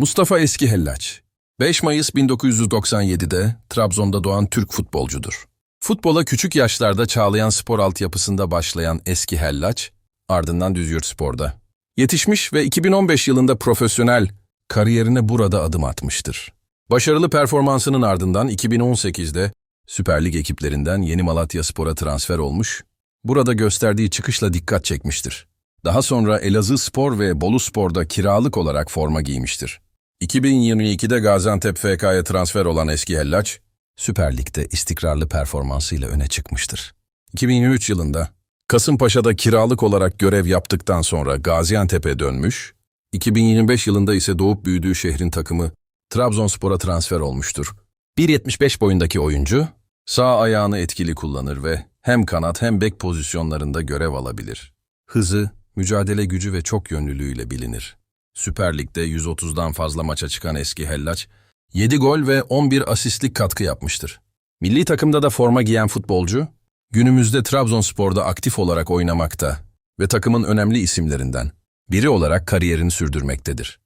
Mustafa Eski Hellaç 5 Mayıs 1997'de Trabzon'da doğan Türk futbolcudur. Futbola küçük yaşlarda Çağlayan Spor altyapısında başlayan Eski Hellaç, ardından Düzyurt Spor'da. Yetişmiş ve 2015 yılında profesyonel kariyerine burada adım atmıştır. Başarılı performansının ardından 2018'de Süper Lig ekiplerinden Yeni Malatya Spor'a transfer olmuş, burada gösterdiği çıkışla dikkat çekmiştir. Daha sonra Elazığ Spor ve Bolu Spor'da kiralık olarak forma giymiştir. 2022'de Gaziantep FK'ya transfer olan eski Hellaç, Süper Lig'de istikrarlı performansıyla öne çıkmıştır. 2023 yılında Kasımpaşa'da kiralık olarak görev yaptıktan sonra Gaziantep'e dönmüş, 2025 yılında ise doğup büyüdüğü şehrin takımı Trabzonspor'a transfer olmuştur. 1.75 boyundaki oyuncu, sağ ayağını etkili kullanır ve hem kanat hem bek pozisyonlarında görev alabilir. Hızı, mücadele gücü ve çok yönlülüğüyle bilinir. Süper Lig'de 130'dan fazla maça çıkan eski Hellaç, 7 gol ve 11 asistlik katkı yapmıştır. Milli takımda da forma giyen futbolcu, günümüzde Trabzonspor'da aktif olarak oynamakta ve takımın önemli isimlerinden biri olarak kariyerini sürdürmektedir.